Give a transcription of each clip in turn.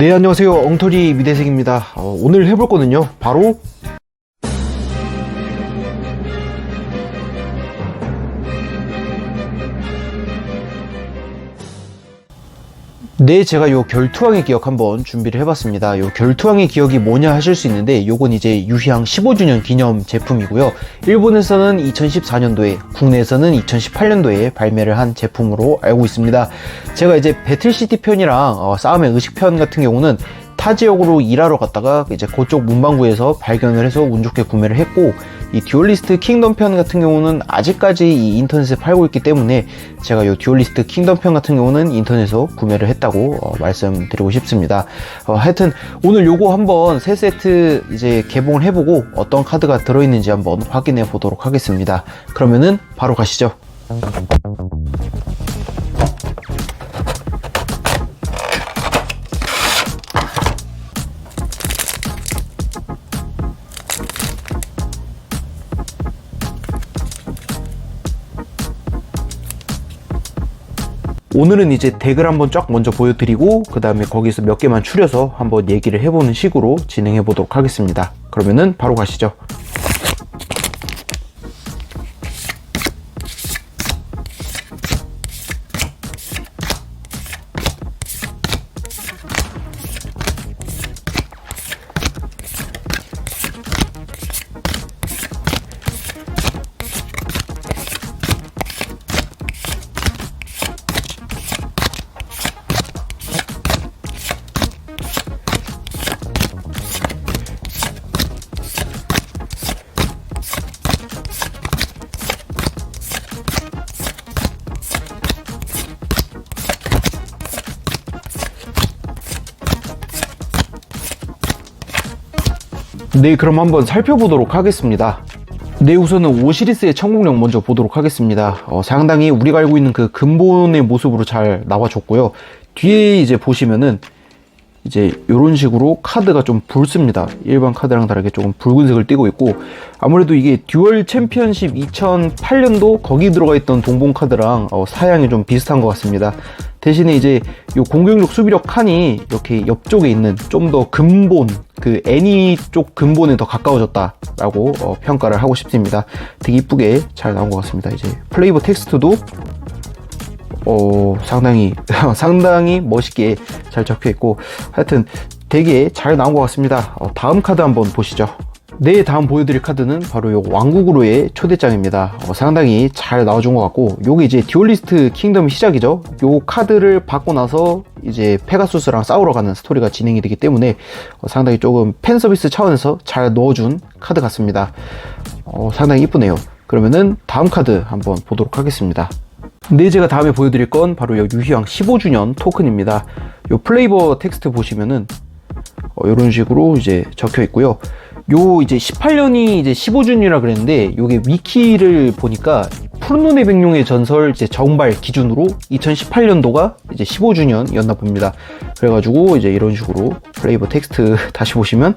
네 안녕하세요. 엉터리 미대생입니다. 어, 오늘 해볼 거는요 바로 네, 제가 요 결투왕의 기억 한번 준비를 해봤습니다. 요 결투왕의 기억이 뭐냐 하실 수 있는데, 요건 이제 유희왕 15주년 기념 제품이고요. 일본에서는 2014년도에, 국내에서는 2018년도에 발매를 한 제품으로 알고 있습니다. 제가 이제 배틀시티 편이랑 어, 싸움의 의식 편 같은 경우는 타 지역으로 일하러 갔다가 이제 그쪽 문방구에서 발견을 해서 운 좋게 구매를 했고 이 듀얼리스트 킹덤 편 같은 경우는 아직까지 이 인터넷에 팔고 있기 때문에 제가 이 듀얼리스트 킹덤 편 같은 경우는 인터넷에서 구매를 했다고 어, 말씀드리고 싶습니다. 어, 하여튼 오늘 요거 한번 세 세트 이제 개봉을 해보고 어떤 카드가 들어있는지 한번 확인해 보도록 하겠습니다. 그러면은 바로 가시죠. 오늘은 이제 덱을 한번 쫙 먼저 보여드리고 그 다음에 거기서 몇 개만 추려서 한번 얘기를 해보는 식으로 진행해 보도록 하겠습니다. 그러면은 바로 가시죠. 네, 그럼 한번 살펴보도록 하겠습니다. 네, 우선은 오시리스의 천국령 먼저 보도록 하겠습니다. 어, 상당히 우리가 알고 있는 그 근본의 모습으로 잘 나와줬고요. 뒤에 이제 보시면은 이제 이런 식으로 카드가 좀 붉습니다. 일반 카드랑 다르게 조금 붉은색을 띠고 있고 아무래도 이게 듀얼 챔피언십 2008년도 거기 들어가 있던 동봉 카드랑 어, 사양이 좀 비슷한 것 같습니다. 대신에 이제 요 공격력 수비력 칸이 이렇게 옆쪽에 있는 좀 더 근본 그 애니 쪽 근본에 더 가까워졌다라고 어, 평가를 하고 싶습니다. 되게 이쁘게 잘 나온 것 같습니다. 이제 플레이버 텍스트도 어, 상당히, 상당히 멋있게 잘 적혀 있고, 하여튼 되게 잘 나온 것 같습니다. 어, 다음 카드 한번 보시죠. 네, 다음 보여드릴 카드는 바로 요 왕국으로의 초대장입니다. 어, 상당히 잘 나와준 것 같고, 요게 이제 듀얼리스트 킹덤 시작이죠. 요 카드를 받고 나서 이제 페가수스랑 싸우러 가는 스토리가 진행이 되기 때문에 어, 상당히 조금 팬 서비스 차원에서 잘 넣어준 카드 같습니다. 어, 상당히 이쁘네요. 그러면은 다음 카드 한번 보도록 하겠습니다. 네, 제가 다음에 보여드릴 건 바로 요 유희왕 15주년 토큰입니다. 요 플레이버 텍스트 보시면은 어, 이런 식으로 이제 적혀 있고요. 요 이제 18년이 이제 15주년이라 그랬는데 요게 위키를 보니까 푸른 눈의 백룡의 전설 이제 정발 기준으로 2018년도가 이제 15주년이었나 봅니다. 그래가지고 이제 이런 식으로 플레이버 텍스트 다시 보시면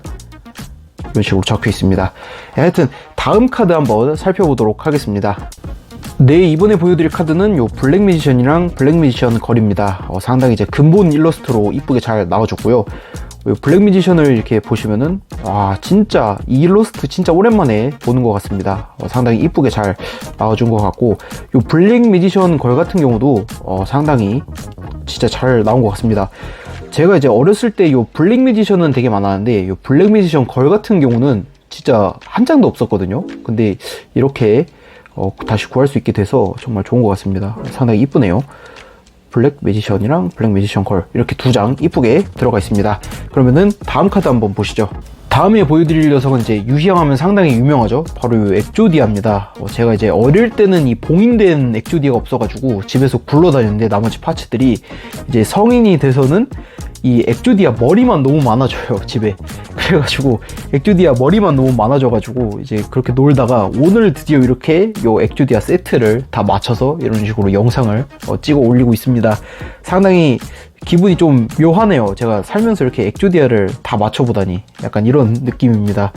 이런 식으로 적혀 있습니다. 하여튼 다음 카드 한번 살펴보도록 하겠습니다. 네, 이번에 보여드릴 카드는 요 블랙 매지션이랑 블랙 매지션 거리입니다. 어, 상당히 이제 근본 일러스트로 이쁘게 잘 나와줬고요. 요 블랙 매지션을 이렇게 보시면은, 와, 진짜, 이 일러스트 진짜 오랜만에 보는 것 같습니다. 어, 상당히 이쁘게 잘 나와준 것 같고, 요 블랙 매지션 걸 같은 경우도, 어, 상당히 진짜 잘 나온 것 같습니다. 제가 이제 어렸을 때 요 블랙 매지션은 되게 많았는데, 요 블랙 매지션 걸 같은 경우는 진짜 한 장도 없었거든요. 근데 이렇게 어, 다시 구할 수 있게 돼서 정말 좋은 것 같습니다. 상당히 이쁘네요. 블랙 매지션이랑 블랙 매지션 걸 이렇게 두 장 이쁘게 들어가 있습니다. 그러면은 다음 카드 한번 보시죠. 다음에 보여드릴 녀석은 이제 유희왕 하면 상당히 유명하죠. 바로 이 엑조디아입니다. 어, 제가 이제 어릴 때는 이 봉인된 엑조디아가 없어가지고 집에서 굴러다녔는데 나머지 파츠들이 이제 성인이 돼서는 이 엑조디아 머리만 너무 많아져요 집에 그래가지고 엑조디아 머리만 너무 많아져가지고 이제 그렇게 놀다가 오늘 드디어 이렇게 요 엑조디아 세트를 다 맞춰서 이런 식으로 영상을 어, 찍어 올리고 있습니다 상당히 기분이 좀 묘하네요 제가 살면서 이렇게 엑조디아를 다 맞춰보다니 약간 이런 느낌입니다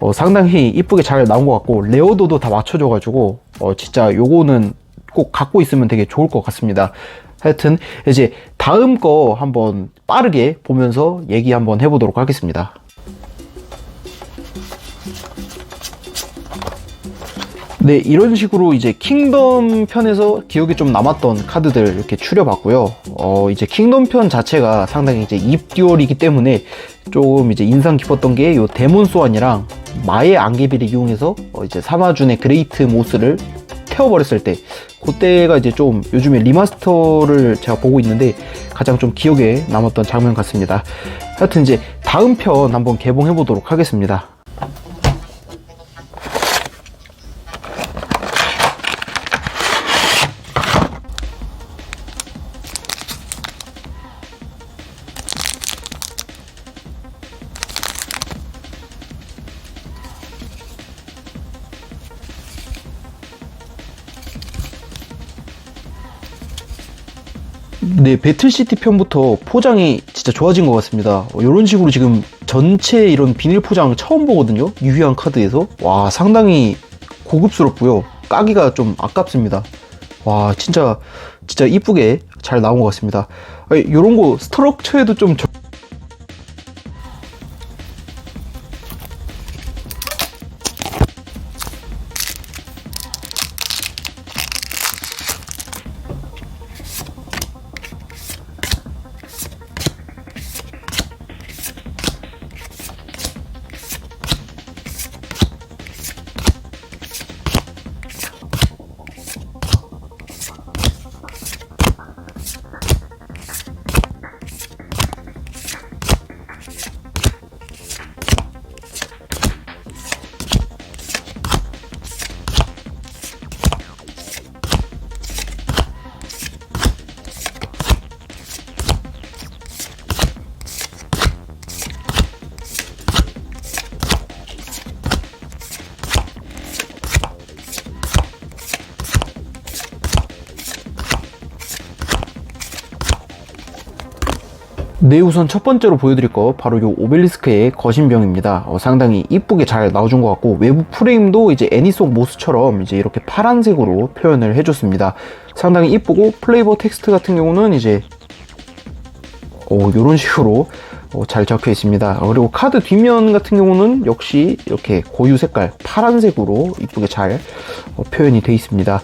어, 상당히 이쁘게 잘 나온 것 같고 레어도도 다 맞춰줘가지고 어, 진짜 요거는 꼭 갖고 있으면 되게 좋을 것 같습니다. 하여튼 이제 다음 거 한번 빠르게 보면서 얘기 한번 해보도록 하겠습니다. 네, 이런 식으로 이제 킹덤 편에서 기억에 좀 남았던 카드들 이렇게 추려봤고요. 어, 이제 킹덤 편 자체가 상당히 이제 입듀얼이기 때문에 조금 이제 인상 깊었던 게 요 데몬 소환이랑 마의 안개비를 이용해서 어, 이제 사마준의 그레이트 모스를 태워버렸을 때 그때가 이제 좀 요즘에 리마스터를 제가 보고 있는데 가장 좀 기억에 남았던 장면 같습니다. 하여튼 이제 다음 편 한번 개봉해 보도록 하겠습니다. 네, 배틀시티 편부터 포장이 진짜 좋아진 것 같습니다. 이런 식으로 지금 전체 이런 비닐 포장 처음 보거든요. 유희한 카드에서. 와, 상당히 고급스럽고요. 까기가 좀 아깝습니다. 와, 진짜, 진짜 이쁘게 잘 나온 것 같습니다. 이런 거 스트럭처에도 좀 적- 네, 우선 첫 번째로 보여드릴 거 바로 요 오벨리스크의 거신병입니다. 어, 상당히 이쁘게 잘 나와준 것 같고 외부 프레임도 이제 애니속 모스처럼 이제 이렇게 파란색으로 표현을 해줬습니다. 상당히 이쁘고 플레이버 텍스트 같은 경우는 이제 오, 요런 식으로 어, 잘 적혀 있습니다. 어, 그리고 카드 뒷면 같은 경우는 역시 이렇게 고유 색깔 파란색으로 이쁘게 잘 어, 표현이 되어 있습니다.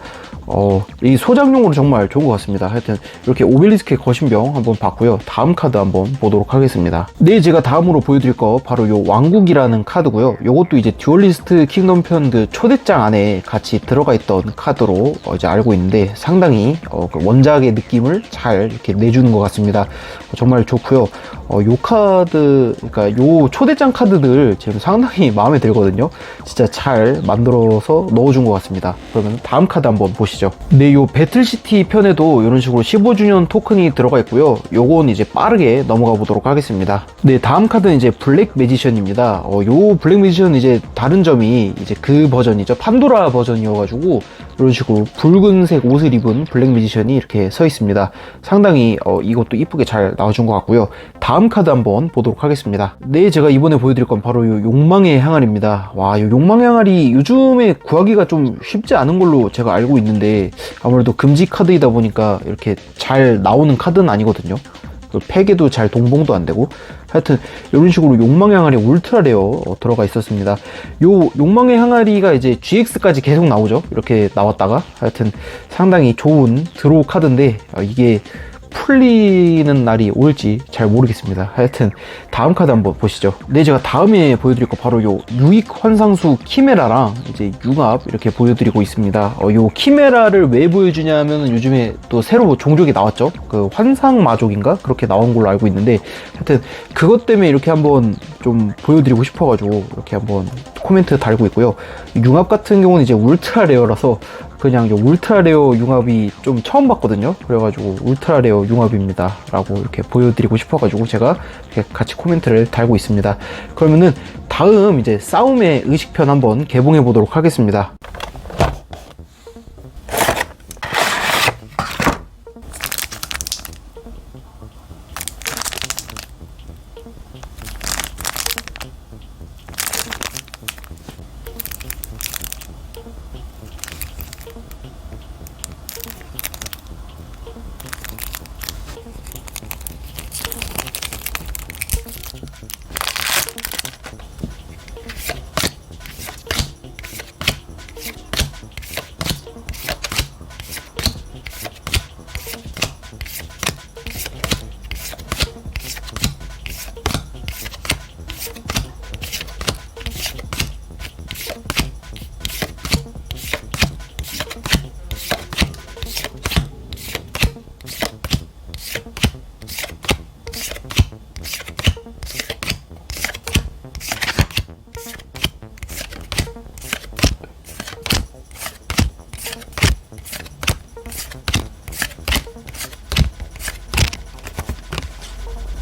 어, 이 소장용으로 정말 좋은 것 같습니다. 하여튼 이렇게 오벨리스크의 거신병 한번 봤고요. 다음 카드 한번 보도록 하겠습니다. 네, 제가 다음으로 보여드릴 거 바로 요 왕국이라는 카드고요. 요것도 이제 듀얼리스트 킹덤 편그 초대장 안에 같이 들어가 있던 카드로 어, 이제 알고 있는데 상당히 어, 그 원작의 느낌을 잘 이렇게 내주는 것 같습니다. 어, 정말 좋고요. 어, 요 카드, 그러니까 요 초대장 카드들 지금 상당히 마음에 들거든요. 진짜 잘 만들어서 넣어준 것 같습니다. 그러면 다음 카드 한번 보시죠. 네, 요 배틀시티 편에도 이런 식으로 15주년 토큰이 들어가 있고요. 요건 이제 빠르게 넘어가 보도록 하겠습니다. 네, 다음 카드는 이제 블랙 매지션입니다. 어, 요 블랙 매지션 이제 다른 점이 이제 그 버전이죠. 판도라 버전이어가지고 이런 식으로 붉은색 옷을 입은 블랙 매지션이 이렇게 서 있습니다. 상당히 어, 이것도 이쁘게 잘 나와준 것 같고요. 다음 카드 한번 보도록 하겠습니다. 네, 제가 이번에 보여드릴 건 바로 요 욕망의 항아리입니다. 와, 요 욕망의 항아리 요즘에 구하기가 좀 쉽지 않은 걸로 제가 알고 있는데 아무래도 금지 카드이다 보니까 이렇게 잘 나오는 카드는 아니거든요. 그 팩에도 잘 동봉도 안 되고 하여튼 이런 식으로 욕망의 항아리 울트라 레어 어, 들어가 있었습니다. 요 욕망의 항아리가 이제 GX까지 계속 나오죠. 이렇게 나왔다가 하여튼 상당히 좋은 드로우 카드인데 어, 이게 풀리는 날이 올지 잘 모르겠습니다. 하여튼 다음 카드 한번 보시죠. 네, 제가 다음에 보여드릴 거 바로 요 유익 환상수 키메라랑 이제 융합 이렇게 보여드리고 있습니다. 어, 요 키메라를 왜 보여주냐면은 요즘에 또 새로 종족이 나왔죠. 그 환상 마족인가 그렇게 나온 걸로 알고 있는데 하여튼 그것 때문에 이렇게 한번 좀 보여드리고 싶어가지고 이렇게 한번 코멘트 달고 있고요. 융합 같은 경우는 이제 울트라 레어라서 그냥 요 울트라 레어 융합이 좀 처음 봤거든요. 그래가지고 울트라 레어 융합입니다. 라고 이렇게 보여드리고 싶어가지고 제가 이렇게 같이 코멘트를 달고 있습니다. 그러면은 다음 이제 싸움의 의식편 한번 개봉해 보도록 하겠습니다.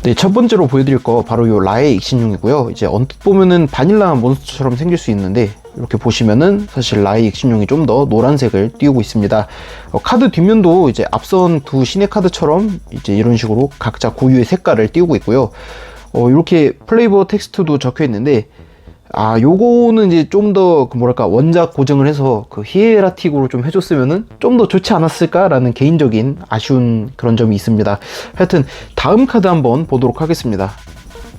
네, 첫 번째로 보여드릴 거 바로 요 라의 익신용이고요. 이제 언뜻 보면은 바닐라 몬스터처럼 생길 수 있는데 이렇게 보시면은 사실 라의 익신용이 좀 더 노란색을 띄우고 있습니다. 어, 카드 뒷면도 이제 앞선 두 신의 카드처럼 이제 이런 식으로 각자 고유의 색깔을 띄우고 있고요. 어, 이렇게 플레이버 텍스트도 적혀 있는데 아, 요거는 이제 좀 더, 그 뭐랄까, 원작 고정을 해서 그 히에라틱으로 좀 해줬으면은 좀 더 좋지 않았을까라는 개인적인 아쉬운 그런 점이 있습니다. 하여튼, 다음 카드 한번 보도록 하겠습니다.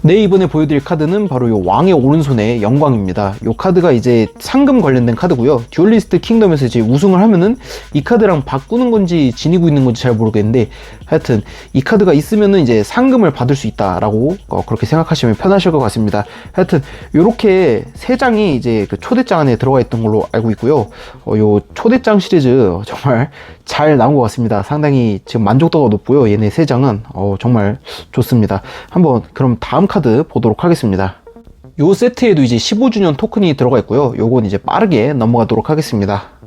네, 이번에 보여드릴 카드는 바로 요 왕의 오른손의 영광입니다. 요 카드가 이제 상금 관련된 카드고요. 듀얼리스트 킹덤에서 이제 우승을 하면은 이 카드랑 바꾸는 건지 지니고 있는 건지 잘 모르겠는데 하여튼 이 카드가 있으면은 이제 상금을 받을 수 있다라고 어, 그렇게 생각하시면 편하실 것 같습니다. 하여튼 요렇게 세 장이 이제 그 초대장 안에 들어가 있던 걸로 알고 있고요. 어, 요 초대장 시리즈 정말 잘 나온 것 같습니다. 상당히 지금 만족도가 높고요. 얘네 세 장은 어, 정말 좋습니다. 한번 그럼 다음 카드 보도록 하겠습니다. 요 세트에도 이제 15주년 토큰이 들어가 있고요. 요건 이제 빠르게 넘어가도록 하겠습니다.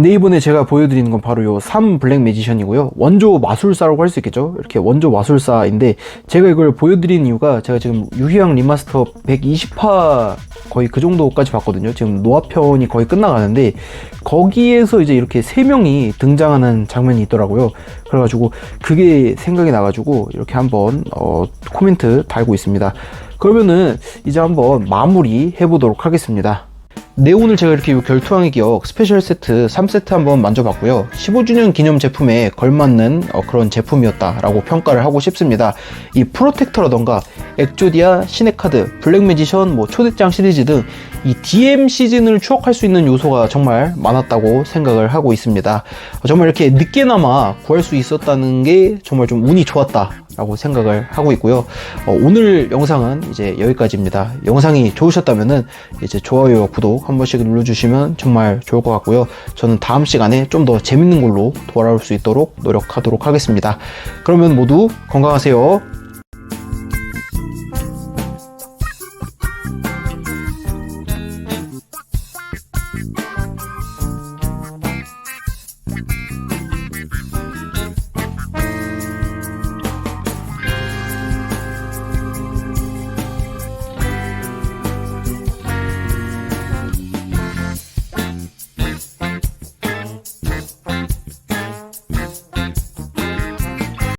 네, 이번에 제가 보여드리는 건 바로 요 3 블랙 매지션이고요. 원조 마술사라고 할 수 있겠죠? 이렇게 원조 마술사인데, 제가 이걸 보여드리는 이유가 제가 지금 유희왕 리마스터 120화 거의 그 정도까지 봤거든요. 지금 노화편이 거의 끝나가는데, 거기에서 이제 이렇게 3명이 등장하는 장면이 있더라고요. 그래가지고, 그게 생각이 나가지고, 이렇게 한번, 어, 코멘트 달고 있습니다. 그러면은, 이제 한번 마무리 해보도록 하겠습니다. 네, 오늘 제가 이렇게 요 결투왕의 기억 스페셜 세트 3세트 한번 만져봤고요. 15주년 기념 제품에 걸맞는 어, 그런 제품이었다 라고 평가를 하고 싶습니다. 이 프로텍터라던가 엑조디아, 시네카드, 블랙 매지션, 뭐 초대장 시리즈 등이 DM 시즌을 추억할 수 있는 요소가 정말 많았다고 생각을 하고 있습니다. 어, 정말 이렇게 늦게나마 구할 수 있었다는 게 정말 좀 운이 좋았다. 라고 생각을 하고 있고요. 어, 오늘 영상은 이제 여기까지입니다. 영상이 좋으셨다면은 이제 좋아요와 구독 한 번씩 눌러주시면 정말 좋을 것 같고요. 저는 다음 시간에 좀 더 재밌는 걸로 돌아올 수 있도록 노력하도록 하겠습니다. 그러면 모두 건강하세요.